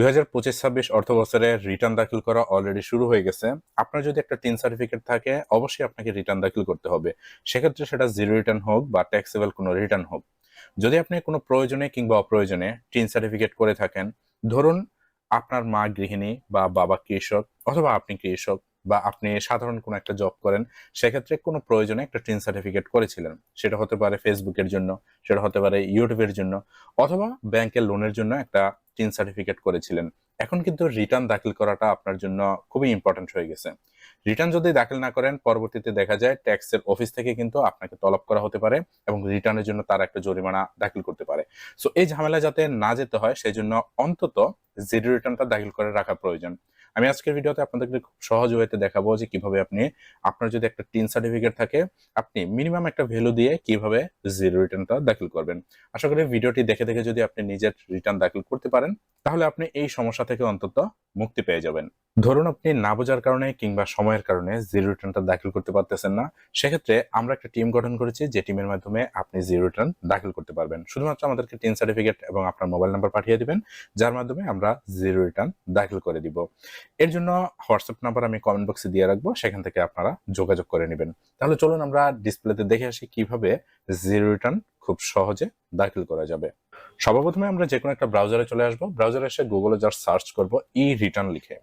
দুই হাজার পঁচিশ ছাব্বিশ অর্থ বছরের রিটার্ন দাখিল করা অলরেডি শুরু হয়ে গেছে। আপনার যদি একটা টিন সার্টিফিকেট থাকে, অবশ্যই আপনাকে রিটার্ন দাখিল করতে হবে। সেক্ষেত্রে সেটা জিরো রিটার্ন হোক বা ট্যাক্সেবল কোনো রিটার্ন হোক। যদি আপনি কোনো প্রয়োজনে কিংবা অপ্রয়োজনে টিন সার্টিফিকেট করে থাকেন, ধরুন আপনার মা গৃহিণী বা বাবা কৃষক অথবা আপনি কৃষক বা আপনি সাধারণ কোনো একটা জব করেন, সেক্ষেত্রে কোনো প্রয়োজনে একটা টিন সার্টিফিকেট করেছিলেন। সেটা হতে পারে ফেসবুকের জন্য, সেটা হতে পারে ইউটিউবের জন্য, অথবা ব্যাংকের লোনের জন্য একটা টিন সার্টিফিকেট করেছিলেন। এখন কিন্তু রিটার্ন দাখিল করাটা আপনার জন্য খুবই ইম্পর্টেন্ট হয়ে গেছে। রিটার্ন যদি দাখিল না করেন, পরবর্তীতে দেখা যায় ট্যাক্সের অফিস থেকে কিন্তু আপনাকে তলব করা হতে পারে এবং রিটার্নের জন্য তারা একটা জরিমানা দাখিল করতে পারে। সো এই ঝামেলা যাতে না যেতে হয় সেই জন্য অন্তত জিরো রিটার্নটা দাখিল করে রাখা প্রয়োজন। আমি আজকের ভিডিওতে আপনাদেরকে খুব সহজ ওয়েতে দেখাবো যে কীভাবে আপনি, আপনার যদি একটা টিন সার্টিফিকেট থাকে, আপনি মিনিমাম একটা ভ্যালু দিয়ে কীভাবে জিরো রিটার্নটা দাখিল করবেন। আশা করি ভিডিওটি দেখে দেখে যদি আপনি নিজের রিটার্ন দাখিল করতে পারেন, তাহলে আপনি এই সমস্যা থেকে অন্তত মুক্তি পেয়ে যাবেন। ধরুন আপনি না বোঝার কারণে কিংবা সময়ের কারণে জিরো রিটার্নটা দাখিল করতে পারতেছেন না, সেক্ষেত্রে আমরা একটা টিম গঠন করেছি যে টিমের মাধ্যমে আপনি জিরো রিটার্ন দাখিল করতে পারবেন। শুধুমাত্র আমাদেরকে টিন সার্টিফিকেট এবং আপনার মোবাইল নাম্বার পাঠিয়ে দিবেন, যার মাধ্যমে আমরা জিরো রিটার্ন দাখিল করে দিব। এর জন্য হোয়াটসঅ্যাপ নাম্বার আমি কমেন্ট বক্সে দিয়ে রাখব, সেখান থেকে আপনারা যোগাযোগ করে নেবেন। তাহলে চলুন আমরা ডিসপ্লেতে দেখে আসি কীভাবে জিরো রিটার্ন খুব সহজে দাখিল করা যাবে। সর্বপ্রথমে আমরা যে কোনো একটা ব্রাউজারে চলে আসব। ব্রাউজারে এসে গুগলে জাস্ট সার্চ করব ই রিটার্ন লিখে।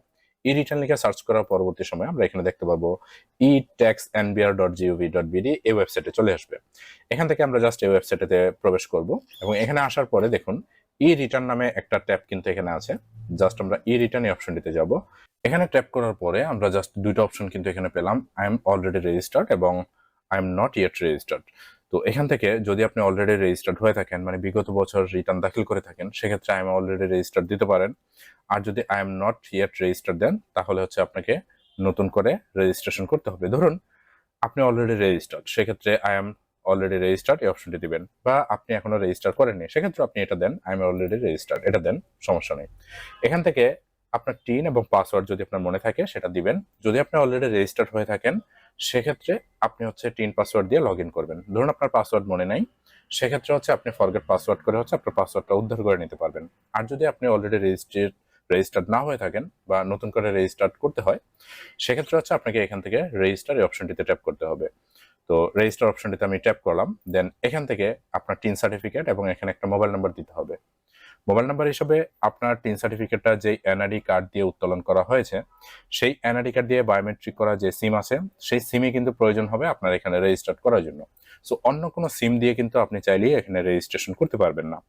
ই রিটার্ন লিখে সার্চ করার পরবর্তী সময় আমরা এখানে দেখতে পাবো e tax NBR dot G O V dot BD এই ওয়েবসাইটে চলে আসবে। এখান থেকে আমরা জাস্ট এই ওয়েবসাইটেতে প্রবেশ করব এবং এখানে আসার পরে দেখুন ই রিটার্ন নামে একটা ট্যাব কিন্তু এখানে আছে। জাস্ট আমরা ই রিটার্ন এই অপশনটিতে যাব। এখানে ট্যাপ করার পরে আমরা জাস্ট দুইটা অপশন কিন্তু এখানে পেলাম। আই এম অলরেডি রেজিস্টার্ড এবং I am not yet registered তো এখান থেকে যদি আপনি অলরেডি রেজিস্টার্ড হয়ে থাকেন মানে বিগত বছর রিটার্ন দাখিল করে থাকেন, সেক্ষেত্রে আই এম অলরেডি রেজিস্টার্ড দিতে পারেন। আর যদি I am not yet register দেন, তাহলে হচ্ছে আপনাকে নতুন করে রেজিস্ট্রেশন করতে হবে। ধরুন, আপনি অলরেডি রেজিস্টার্ড সেক্ষেত্রে আই এম অলরেডি রেজিস্টার্ড এই অপশনটি দিবেন। বা আপনি এখনও রেজিস্টার করেননি, সেক্ষেত্রে আপনি এটা দেন আই এম অলরেডি রেজিস্টার্ড এটা দেন, সমস্যা নেই। এখান থেকে আপনার টিন এবং পাসওয়ার্ড যদি আপনার মনে থাকে, সেটা দিবেন। যদি আপনি অলরেডি রেজিস্টার্ড হয়ে থাকেন, সেক্ষেত্রে আপনি হচ্ছে টিন পাসওয়ার্ড দিয়ে লগ ইন করবেন। ধরুন আপনার পাসওয়ার্ড মনে নাই, সেক্ষেত্রে হচ্ছে আপনি ফরগেট পাসওয়ার্ড করে হচ্ছে আপনার পাসওয়ার্ডটা উদ্ধার করে নিতে পারবেন। আর যদি আপনি অলরেডি রেজিস্ট্রেড রেজিস্টার্ড না হয়ে থাকেন বা নতুন করে রেজিস্টার্ড করতে হয়, সেক্ষেত্রে হচ্ছে আপনাকে এখান থেকে রেজিস্টার এই অপশনটিতে ট্যাপ করতে হবে। তো রেজিস্টার অপশনটিতে আমি ট্যাপ করলাম দেন এখান থেকে আপনার টিন সার্টিফিকেট এবং এখানে একটা মোবাইল নাম্বার দিতে হবে। মোবাইল নাম্বার হিসেবে আপনার টিন সার্টিফিকেটটা যে এনআইডি কার্ড দিয়ে উত্তোলন করা হয়েছে, সেই এনআইডি কার্ড দিয়ে বায়োমেট্রিক করা যে সিম আছে, সেই সিমই কিন্তু প্রয়োজন হবে আপনার এখানে রেজিস্টার করার জন্য। সো অন্য কোনো সিম দিয়ে কিন্তু আপনি চাইলেই এখানে রেজিস্ট্রেশন করতে পারবেন না।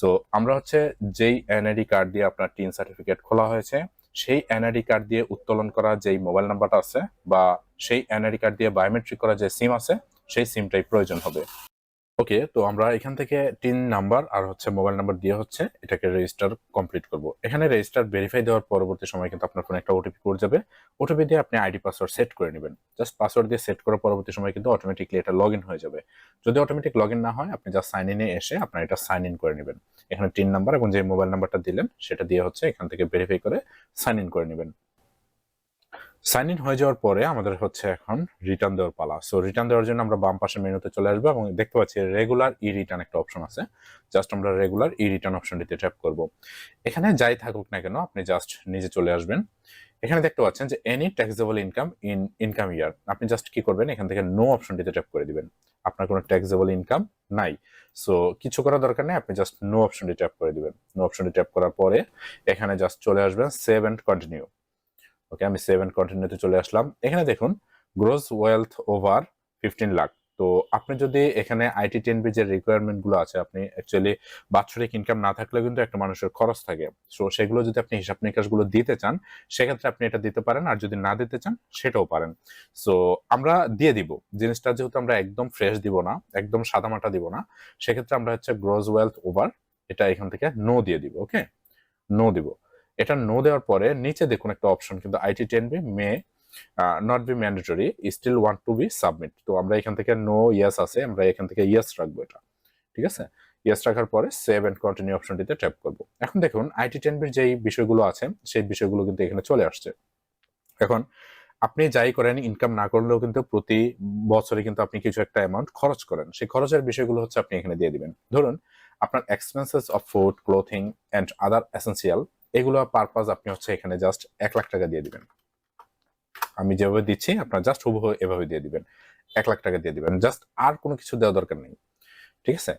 সো আমরা হচ্ছে যেই এনআইডি কার্ড দিয়ে আপনার টিন সার্টিফিকেট খোলা হয়েছে সেই এনআইডি কার্ড দিয়ে উত্তোলন করা যেই মোবাইল নাম্বারটা আছে বা সেই এনআইডি কার্ড দিয়ে বায়োমেট্রিক করা যে সিম আছে, সেই সিমটাই প্রয়োজন হবে। ওকে তো আমরা এখান থেকে টিন নাম্বার আর হচ্ছে মোবাইল নাম্বার দিয়ে হচ্ছে এটাকে রেজিস্টার কমপ্লিট করব। এখানে রেজিস্টার ভেরিফাই দেওয়ার পরবর্তী সময় কিন্তু আপনার ফোনে একটা ওটিপি কোড যাবে। ওটিপি দিয়ে আপনি আইডি পাসওয়ার্ড সেট করে নেবেন। জাস্ট পাসওয়ার্ড দিয়ে সেট করার পরবর্তী সময় কিন্তু অটোমেটিকলি এটা লগ হয়ে যাবে। যদি অটোমেটিক লগ না হয়, আপনি জাস্ট সাইন ইনে এসে আপনার এটা সাইন ইন করে নেবেন। এখানে টিন নাম্বার এবং যে মোবাইল নাম্বারটা দিলেন, সেটা দিয়ে হচ্ছে এখান থেকে ভেরিফাই করে সাইন ইন করে নেবেন। সাইন ইন হয়ে যাওয়ার পরে আমাদের হচ্ছে এখন রিটার্ন দেওয়ার পালা। সো রিটার্ন দেওয়ার জন্য আমরা বাম পাশের মেনুতে চলে আসব এবং দেখতে পাচ্ছি রেগুলার ই রিটার্ন একটা অপশন আছে। জাস্ট আমরা রেগুলার ই রিটার্ন অপশনটিতে ট্যাপ করব। এখানে যাই থাকুক না কেন, আপনি জাস্ট নিজে চলে আসবেন। এখানে দেখতে পাচ্ছেন যে any taxable income in income year আপনি জাস্ট কি করবেন, এখান থেকে নো অপশনটিতে ট্যাপ করে দিবেন। আপনার কোনো ট্যাক্সেবল ইনকাম নাই। সো কিছু করার দরকার নেই, আপনি জাস্ট নো অপশনটি ট্যাপ করে দিবেন। নো অপশনটি ট্যাপ করার পরে এখানে জাস্ট চলে আসবেন সেভ অ্যান্ড কন্টিনিউ ওকে আমি সেভেন কন্টিনিউতে চলে আসলাম। এখানে দেখুন gross wealth over fifteen lakh তো আপনি যদি এখানে আইটি টেনবি যে রিকোয়ারমেন্টগুলো আছে, আপনি অ্যাকচুয়ালি বাৎসরিক ইনকাম না থাকলেও কিন্তু একটা মানুষের খরচ থাকে। সো সেগুলো যদি আপনি হিসাব নিকাশগুলো দিতে চান, সেক্ষেত্রে আপনি এটা দিতে পারেন, আর যদি না দিতে চান, সেটাও পারেন। সো আমরা দিয়ে দিব। জিনিসটা যেহেতু আমরা একদম ফ্রেশ দিব না, একদম সাদামাটা দিব না, সেক্ষেত্রে আমরা হচ্ছে গ্রোস ওয়েলথ ওভার এটা এখান থেকে নো দিয়ে দিব ওকে নো দিব। এটা নো দেওয়ার পরে নিচে দেখুন একটা অপশন কিন্তু IT ten B may not be mandatory still want to be submit তো আমরা এখান থেকে নো ইয়াস আছে, আমরা এখান থেকে ইয়াস রাখব এটা, ঠিক আছে? ইয়াস রাখার পরে সেভ অ্যান্ড কন্টিনিউ অপশনটিতে ট্যাপ করব। এখন দেখুন আইটি টেন বির যেই বিষয়গুলো আছে, সেই বিষয়গুলো কিন্তু এখানে চলে আসছে। এখন আপনি যাই করেন ইনকাম না করলেও কিন্তু প্রতি বছরে কিন্তু আপনি কিছু একটা অ্যামাউন্ট খরচ করেন। সেই খরচের বিষয়গুলো হচ্ছে আপনি এখানে দিয়ে দিবেন। ধরুন, আপনার expenses of food clothing and other essential এগুলো পারপাস আপনি হচ্ছে এখানে জাস্ট এক লাখ টাকা দিয়ে দিবেন। আমি যেভাবে দিচ্ছি, আপনার জাস্ট হুবহু এভাবে দিয়ে দিবেন। এক লাখ টাকা দিয়ে দিবেন। জাস্ট আর কোনো কিছু দেওয়া দরকার নেই। ঠিক আছে?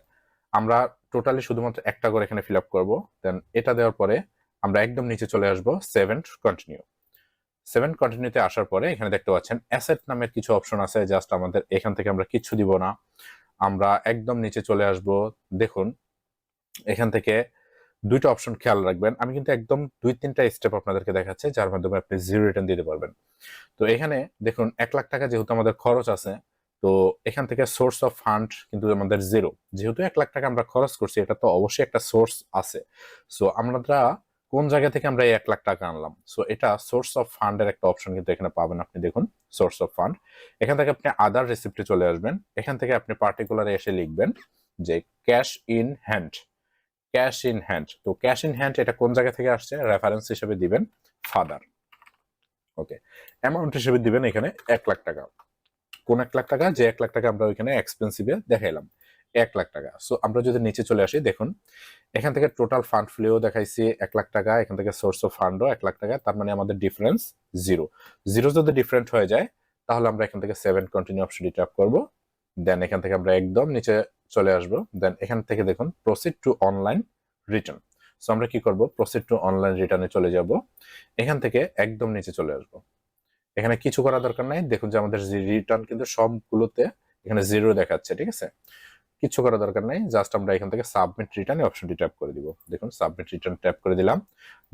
আমরা টোটালি শুধুমাত্র একটা করে এখানে ফিল আপ করব। দেন এটা দেওয়ার পরে আমরা একদম নিচে চলে আসব সেভেন কন্টিনিউ সেভেন কন্টিনিউতে আসার পরে এখানে দেখতে পাচ্ছেন অ্যাসেট নামের কিছু অপশন আছে জাস্ট আমাদের এখান থেকে আমরা কিচ্ছু দিব না। আমরা একদম নিচে চলে আসব। দেখুন, এখান থেকে দুইটা অপশন খেয়াল রাখবেন। আমি কিন্তু একদম দুই তিনটা স্টেপ আপনাদেরকে দেখাচ্ছি, যার মাধ্যমে আপনি জিরো রিটার্ন দিতে পারবেন। তো এখানে দেখুন, এক লাখ টাকা যেহেতু আমাদের খরচ আছে, তো এখান থেকে সোর্স অফ ফান্ড কিন্তু আমাদের জিরো যেহেতু এক লাখ টাকা আমরা খরচ করছি, এটা তো অবশ্যই একটা সোর্স আছে। সো আমরা কোন জায়গা থেকে আমরা এই এক লাখ টাকা আনলাম? সো এটা সোর্স অফ ফান্ডের একটা অপশন কিন্তু এখানে পাবেন আপনি, দেখুন সোর্স অফ ফান্ড এখান থেকে আপনি আদার রেসিপ্টে চলে আসবেন। এখান থেকে আপনি পার্টিকুলার এসে লিখবেন যে cash in hand cash in hand. তো ক্যাশ ইন হ্যান্ড এটা কোন জায়গা থেকে আসছে? রেফারেন্স হিসেবে দিবেন ফাদার। ওকে অ্যামাউন্ট হিসেবে দিবেন এখানে এক লাখ টাকা। কোন এক লাখ টাকা? যে এক লাখ টাকা আমরা ওইখানে এক্সপেন্সিভে দেখাইলাম। এক লাখ টাকা। সো আমরা যদি নিচে চলে আসি, দেখুন, এখান থেকে টোটাল ফান্ড ফ্লেও দেখাইছি এক লাখ টাকা, এখান থেকে সোর্স অফ ফান্ডও এক লাখ টাকা, তার মানে আমাদের ডিফারেন্স জিরো জিরো যদি ডিফারেন্ট হয়ে যায়, তাহলে আমরা এখান থেকে সেভেন কন্টিনিউ অপশনটি ট্যাপ করব। দেন এখান থেকে আমরা একদম নিচে চলে আসব। দেন এখান থেকে দেখুন proceed to online return so আমরা কি করব? প্রসিড টু অনলাইন রিটার্নে চলে যাব। এখান থেকে একদম নিচে চলে আসব। এখানে কিছু করার দরকার নাই। দেখুন যে আমাদের রিটার্ন কিন্তু সবগুলোতে এখানে জিরো দেখাচ্ছে, ঠিক আছে? কিছু করার দরকার নাই। জাস্ট আমরা এখান থেকে সাবমিট রিটার্ন অপশনটি ট্যাপ করে দিব। দেখুন সাবমিট রিটার্ন ট্যাপ করে দিলাম।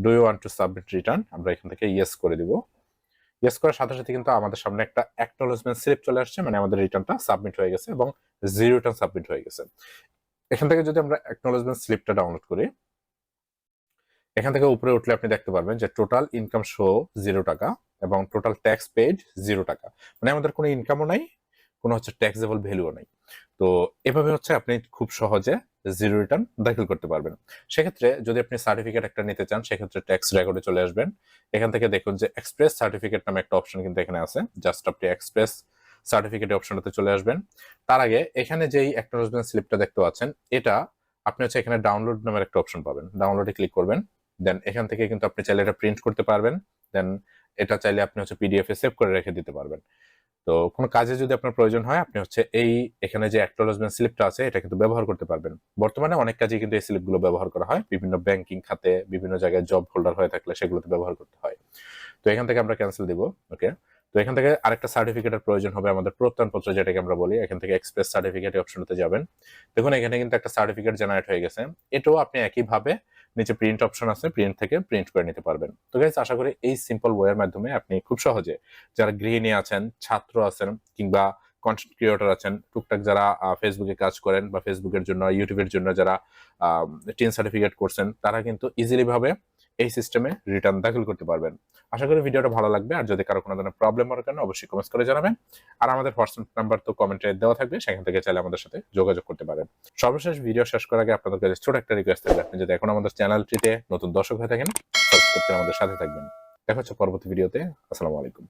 Do you want to submit return আমরা এখান থেকে ইয়েস করে দিব। ইয়েস করার সাথে সাথে কিন্তু আমাদের সামনে একটা অ্যাকনোলেজমেন্ট স্লিপ চলে আসছে মানে আমাদের রিটার্নটা সাবমিট হয়ে গেছে এবং জিরো রিটার্ন সাবমিট হয়ে গেছে। এখান থেকে যদি আমরা অ্যাকনোলেজমেন্ট স্লিপটা ডাউনলোড করি, এখান থেকে উপরে উঠলে আপনি দেখতে পারবেন যে টোটাল ইনকাম শো জিরো টাকা এবং টোটাল ট্যাক্স পেড জিরো টাকা। মানে আমাদের কোনো ইনকামও নাই, কোনো হচ্ছে ট্যাক্সেবল ভ্যালুও নাই। তো এভাবে হচ্ছে আপনি খুব সহজে জিরো রিটার্ন দাখিল করতে পারবেন। সেক্ষেত্রে যদি আপনি সার্টিফিকেট একটা নিতে চান, সেক্ষেত্রে ট্যাক্স রেকর্ডে চলে আসবেন। এখান থেকে দেখুন যে এক্সপ্রেস সার্টিফিকেট নামে একটা অপশন কিন্তু এখানে আছে জাস্ট আপনি এক্সপ্রেস সার্টিফিকেট অপশনটাতে চলে আসবেন। তার আগে এখানে যেই অ্যাকনোলজমেন্ট স্লিপটা দেখতে পাচ্ছেন, এটা আপনি হচ্ছে এখানে ডাউনলোড নামের একটা অপশন পাবেন। ডাউনলোডে ক্লিক করবেন দেন এখান থেকে কিন্তু আপনি চাইলে এটা প্রিন্ট করতে পারবেন দেন এটা চাইলে আপনি হচ্ছে পিডিএফ এ সেভ করে রেখে দিতে পারবেন। তো কোনো কাজে যদি আপনার প্রয়োজন হয়, আপনি হচ্ছে এই এখানে যে অ্যাকনোলজমেন্ট স্লিপটা আছে, এটা কিন্তু ব্যবহার করতে পারবেন। বর্তমানে অনেক কাজে কিন্তু এই স্লিপগুলো ব্যবহার করা হয়। বিভিন্ন ব্যাংকিং খাতে, বিভিন্ন জায়গায় জব হোল্ডার হয়ে থাকলে সেগুলোতে ব্যবহার করতে হয়। তো এখান থেকে আমরা ক্যান্সেল দিব ওকে তো এখান থেকে আরেকটা সার্টিফিকেটের প্রয়োজন হবে আমাদের প্রত্যয়নপত্র, যেটাকে আমরা বলি। এখান থেকে এক্সপ্রেস সার্টিফিকেট অপশনতে যাবেন। দেখুন, এখানে কিন্তু একটা সার্টিফিকেট জেনারেট হয়ে গেছে। এটাও আপনি একইভাবে নিচে প্রিন্ট অপশন আছে প্রিন্ট থেকে প্রিন্ট করে নিতে পারবেন। তো গাইজ আশা করি এই সিম্পল ওয়ের মাধ্যমে আপনি খুব সহজে যারা গৃহিণী আছেন, ছাত্র আছেন কিংবা কন্টেন্ট ক্রিয়েটর আছেন, টুকটাক যারা ফেসবুকে কাজ করেন বা ফেসবুকের জন্য ইউটিউবের জন্য যারা টিন সার্টিফিকেট করছেন, তারা কিন্তু ইজিলি ভাবে এই সিস্টেমে রিটার্ন দাখিল করতে পারবেন। আশা করি ভিডিওটা ভালো লাগবে, আর যদি কারও কোনো ধরনের প্রবলেম হওয়ার কারণে অবশ্যই কমেন্ট করে জানাবেন। আর আমাদের হোয়াটসঅ্যাপ নাম্বার তো কমেন্টে দেওয়া থাকবে, সেখান থেকে চাইলে আমাদের সাথে যোগাযোগ করতে পারেন। সর্বশেষ ভিডিও শেষ করার আগে আপনাদের কাছে ছোট একটা রিকোয়েস্ট থাকবে, আপনি যদি এখন আমাদের চ্যানেলটিতে নতুন দর্শক হয়ে থাকেন সাবস্ক্রাইব করে আমাদের সাথে থাকবেন। দেখা হচ্ছে পরবর্তী ভিডিওতে আসসালামু আলাইকুম।